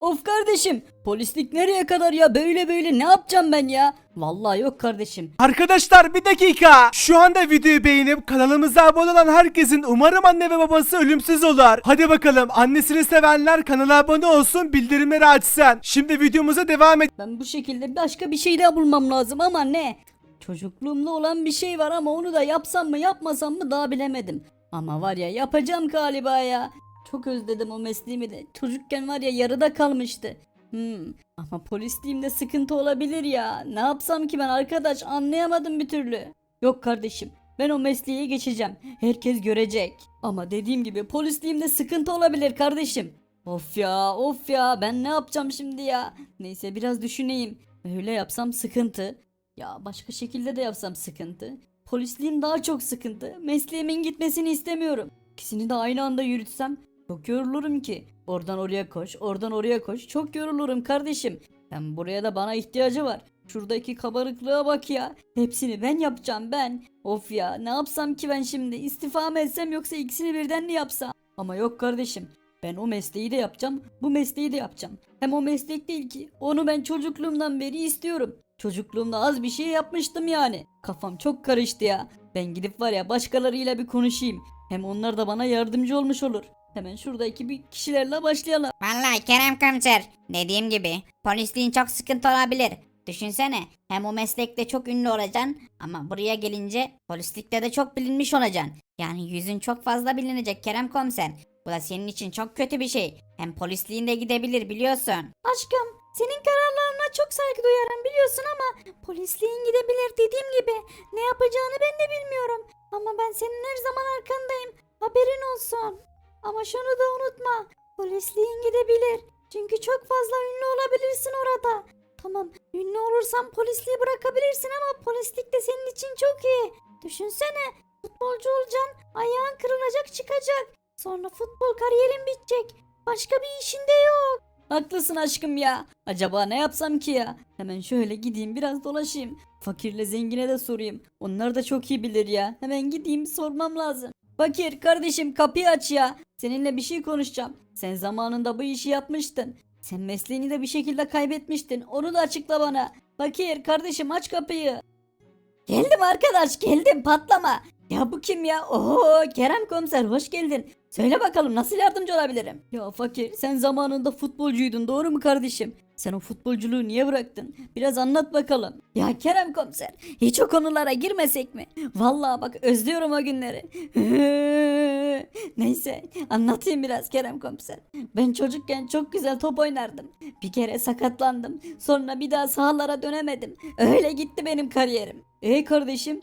Of kardeşim polislik nereye kadar ya böyle böyle ne yapacağım ben ya? Vallahi yok kardeşim. Arkadaşlar bir dakika. Şu anda videoyu beğenip kanalımıza abone olan herkesin umarım anne ve babası ölümsüz olur. Hadi bakalım annesini sevenler kanala abone olsun bildirimleri açsın. Şimdi videomuza devam et. Ben bu şekilde başka bir şey daha bulmam lazım ama ne? Çocukluğumda olan bir şey var ama onu da yapsam mı yapmasam mı daha bilemedim. Ama var ya yapacağım galiba ya. Çok özledim o mesleğimi de. Çocukken var ya yarıda kalmıştı. Hmm, ama polisliğimde sıkıntı olabilir ya. Ne yapsam ki ben arkadaş anlayamadım bir türlü. Yok kardeşim ben o mesleğe geçeceğim. Herkes görecek. Ama dediğim gibi polisliğimde sıkıntı olabilir kardeşim. Of ya of ya ben ne yapacağım şimdi ya. Neyse biraz düşüneyim. Öyle yapsam sıkıntı. Ya başka şekilde de yapsam sıkıntı. Polisliğim daha çok sıkıntı. Mesleğimin gitmesini istemiyorum. İkisini de aynı anda yürütsem çok yorulurum ki. Oradan oraya koş, oradan oraya koş. Çok yorulurum kardeşim. Hem buraya da bana ihtiyacı var. Şuradaki kabarıklığa bak ya. Hepsini ben yapacağım ben. Of ya ne yapsam ki ben şimdi? İstifa mı etsem yoksa ikisini birden mi yapsam? Ama yok kardeşim. Ben o mesleği de yapacağım, bu mesleği de yapacağım. Hem o meslek değil ki, onu ben çocukluğumdan beri istiyorum. Çocukluğumda az bir şey yapmıştım yani. Kafam çok karıştı ya. Ben gidip var ya başkalarıyla bir konuşayım. Hem onlar da bana yardımcı olmuş olur. Hemen şuradaki bir kişilerle başlayalım. Vallahi Kerem komiser dediğim gibi polisliğin çok sıkıntı olabilir. Düşünsene hem o meslekte çok ünlü olacaksın ama buraya gelince polislikte de çok bilinmiş olacaksın. Yani yüzün çok fazla bilinecek Kerem komiser. Bu da senin için çok kötü bir şey. Hem polisliğin de gidebilir biliyorsun. Aşkım senin kararlarına çok saygı duyarım biliyorsun ama polisliğin gidebilir dediğim gibi ne yapacağını ben de bilmiyorum. Ama ben senin her zaman arkandayım haberin olsun. Ama şunu da unutma polisliğin gidebilir. Çünkü çok fazla ünlü olabilirsin orada. Tamam ünlü olursan polisliği bırakabilirsin ama polislik de senin için çok iyi. Düşünsene futbolcu olacaksın ayağın kırılacak çıkacak. Sonra futbol kariyerin bitecek. Başka bir işin de yok. Haklısın aşkım ya. Acaba ne yapsam ki ya? Hemen şöyle gideyim biraz dolaşayım. Fakirle zengine de sorayım. Onlar da çok iyi bilir ya. Hemen gideyim sormam lazım. Fakir kardeşim kapıyı aç ya. Seninle bir şey konuşacağım. Sen zamanında bu işi yapmıştın. Sen mesleğini de bir şekilde kaybetmiştin. Onu da açıkla bana. Fakir kardeşim aç kapıyı. Geldim arkadaş geldim patlama. Ya bu kim ya? Oo Kerem komiser hoş geldin. Söyle bakalım nasıl yardımcı olabilirim? Ya fakir sen zamanında futbolcuydun doğru mu kardeşim? Sen o futbolculuğu niye bıraktın? Biraz anlat bakalım. Ya Kerem komiser hiç o konulara girmesek mi? Vallahi bak özlüyorum o günleri. Neyse anlatayım biraz Kerem komiser. Ben çocukken çok güzel top oynardım. Bir kere sakatlandım. Sonra bir daha sahalara dönemedim. Öyle gitti benim kariyerim. E kardeşim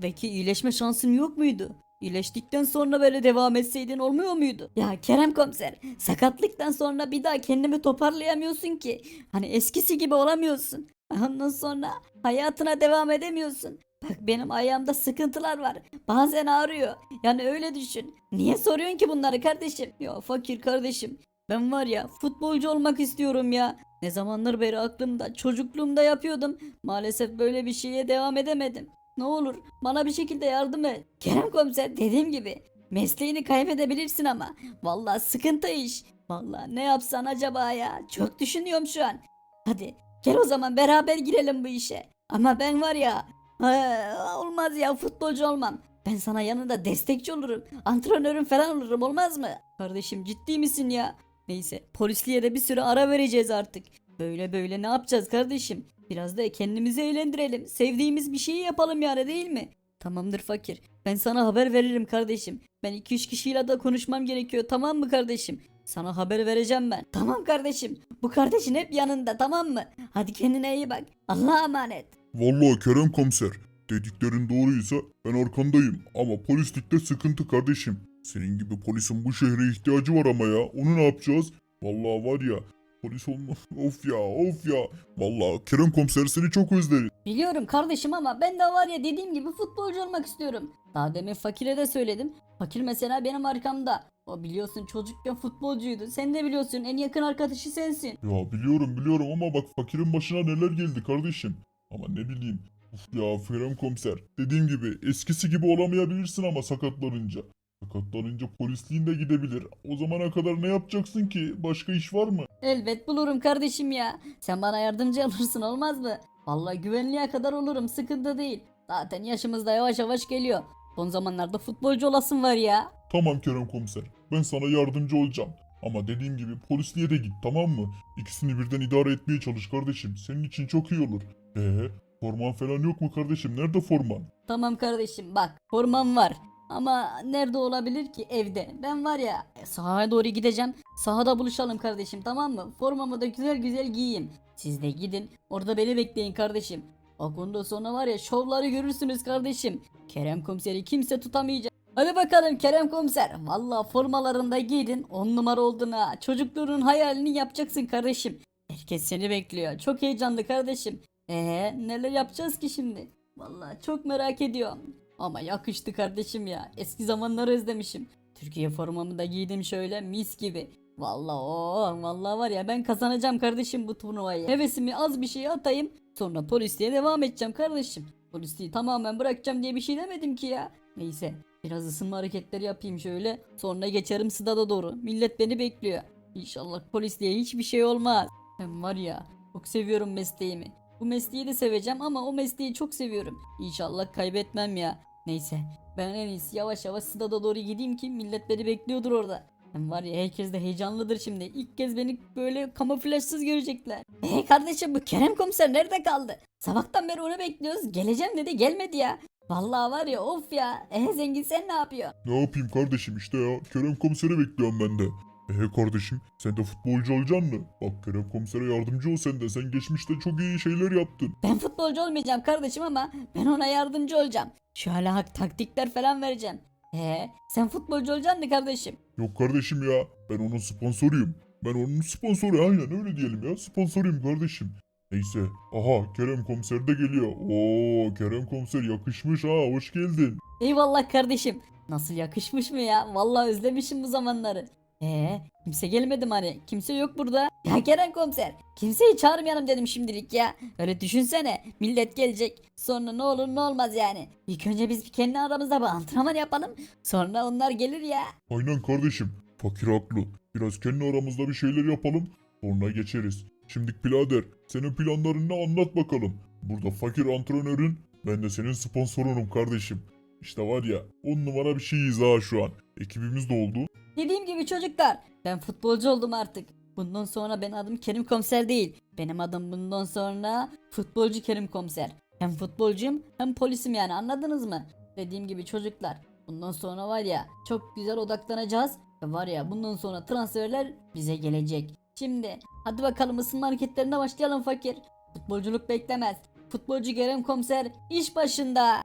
Peki iyileşme şansın yok muydu? İyileştikten sonra böyle devam etseydin olmuyor muydu? Ya Kerem komiser sakatlıktan sonra bir daha kendimi toparlayamıyorsun ki. Hani eskisi gibi olamıyorsun. Ondan sonra hayatına devam edemiyorsun. Bak benim ayağımda sıkıntılar var. Bazen ağrıyor. Yani öyle düşün. Niye soruyorsun ki bunları kardeşim? Ya fakir kardeşim. Ben var ya futbolcu olmak istiyorum ya. Ne zamanlar beri aklımda çocukluğumda yapıyordum. Maalesef böyle bir şeye devam edemedim. Ne olur bana bir şekilde yardım et. Kerem komiser dediğim gibi mesleğini kaybedebilirsin ama. Vallahi sıkıntı iş. Vallahi ne yapsan acaba ya? Çok düşünüyorum şu an. Hadi gel o zaman beraber girelim bu işe. Ama ben var ya ha, olmaz ya futbolcu olmam. Ben sana yanında destekçi olurum. Antrenörüm falan olurum olmaz mı? Kardeşim ciddi misin ya? Neyse polisliğe de bir süre ara vereceğiz artık. Böyle böyle ne yapacağız kardeşim? Biraz da kendimizi eğlendirelim. Sevdiğimiz bir şeyi yapalım yani değil mi? Tamamdır fakir. Ben sana haber veririm kardeşim. Ben 2-3 kişiyle de konuşmam gerekiyor tamam mı kardeşim? Sana haber vereceğim ben. Tamam kardeşim. Bu kardeşin hep yanında tamam mı? Hadi kendine iyi bak. Allah'a emanet. Vallahi Kerem komiser, dediklerin doğruysa ben arkandayım ama polislikte sıkıntı kardeşim. Senin gibi polisin bu şehre ihtiyacı var ama ya, onu ne yapacağız? Vallahi var ya, polis olma. of ya, of ya. Vallahi Kerem komiser seni çok özlerim. Biliyorum kardeşim ama ben de var ya dediğim gibi futbolcu olmak istiyorum. Daha demin fakire de söyledim. Fakir mesela benim arkamda. O biliyorsun çocukken futbolcuydu. Sen de biliyorsun en yakın arkadaşı sensin. Ya biliyorum biliyorum ama bak fakirin başına neler geldi kardeşim. Ama ne bileyim. Uf ya Kerem komiser. Dediğim gibi eskisi gibi olamayabilirsin ama sakatlanınca. Sakatlanınca polisliğin de gidebilir. O zamana kadar ne yapacaksın ki? Başka iş var mı? Elbet bulurum kardeşim ya. Sen bana yardımcı olursun olmaz mı? Vallahi güvenliğe kadar olurum sıkıntı değil. Zaten yaşımız da yavaş yavaş geliyor. Son zamanlarda futbolcu olasın var ya. Tamam Kerem komiser. Ben sana yardımcı olacağım. Ama dediğim gibi polisliğe de git tamam mı? İkisini birden idare etmeye çalış kardeşim. Senin için çok iyi olur. Ee, forman falan yok mu kardeşim? Nerede forman? Tamam kardeşim bak formam var. Ama nerede olabilir ki evde? Ben var ya sahaya doğru gideceğim. Sahada buluşalım kardeşim tamam mı? Formamı da güzel güzel giyeyim. Siz de gidin orada beni bekleyin kardeşim. Bak ondan sonra var ya şovları görürsünüz kardeşim. Kerem komiseri kimse tutamayacak. Hadi bakalım Kerem komiser. Valla formalarında giydin. On numara oldun ha. Çocukluğunun hayalini yapacaksın kardeşim. Herkes seni bekliyor. Çok heyecanlı kardeşim. Ee neler yapacağız ki şimdi? Vallahi çok merak ediyorum. Ama yakıştı kardeşim ya. Eski zamanları özlemişim. Türkiye formamı da giydim şöyle mis gibi. Vallahi o vallahi var ya ben kazanacağım kardeşim bu turnuvayı. Hevesimi az bir şey atayım. Sonra polisliğe devam edeceğim kardeşim. Polisliği tamamen bırakacağım diye bir şey demedim ki ya. Neyse biraz ısınma hareketleri yapayım şöyle. Sonra geçerim stada doğru. Millet beni bekliyor. İnşallah polisliğe hiçbir şey olmaz. Ben var ya çok seviyorum mesleğimi. Bu mesleği de seveceğim ama o mesleği çok seviyorum. İnşallah kaybetmem ya. Neyse ben en iyisi yavaş yavaş stada doğru gideyim ki millet beni bekliyordur orada. Hem var ya herkes de heyecanlıdır şimdi. İlk kez beni böyle kamuflajsız görecekler. Hey kardeşim bu Kerem komiser nerede kaldı? Sabahtan beri onu bekliyoruz. Geleceğim dedi gelmedi ya. Vallahi var ya of ya. Eh zengin sen ne yapıyorsun? Ne yapayım kardeşim işte ya. Kerem komiseri bekliyorum ben de. Ee kardeşim sen de futbolcu olacaksın mı? Bak Kerem komisere yardımcı ol sen de. Sen geçmişte çok iyi şeyler yaptın. Ben futbolcu olmayacağım kardeşim ama ben ona yardımcı olacağım. Şöyle hak taktikler falan vereceğim. He, sen futbolcu olacaksın mı kardeşim? Yok kardeşim ya. Ben onun sponsoruyum. Ben onun sponsoru aynen öyle diyelim ya. Sponsoruyum kardeşim. Neyse. Aha Kerem komiser de geliyor. Oo Kerem komiser yakışmış ha. Hoş geldin. Eyvallah kardeşim. Nasıl yakışmış mı ya? Vallahi özlemişim bu zamanları. Ee, kimse gelmedi mi hani? Kimse yok burada. Ya Kerem komiser, kimseyi çağırmayalım dedim şimdilik ya. Öyle düşünsene, millet gelecek. Sonra ne olur ne olmaz yani. İlk önce biz bir kendi aramızda bir antrenman yapalım. Sonra onlar gelir ya. Aynen kardeşim. Fakir haklı. Biraz kendi aramızda bir şeyler yapalım. Sonra geçeriz. Şimdilik birader senin planlarını anlat bakalım. Burada fakir antrenörün ben de senin sponsorunum kardeşim. İşte var ya on numara bir şeyiz ha şu an. Ekibimiz de oldu. Gibi çocuklar, ben futbolcu oldum artık. Bundan sonra benim adım Kerim Komiser değil. Benim adım bundan sonra futbolcu Kerim Komiser. Hem futbolcuyum hem polisim yani anladınız mı? Dediğim gibi çocuklar, bundan sonra var ya çok güzel odaklanacağız. Ve var ya bundan sonra transferler bize gelecek. Şimdi hadi bakalım ısınma hareketlerine başlayalım fakir. Futbolculuk beklemez. Futbolcu Kerem Komiser iş başında.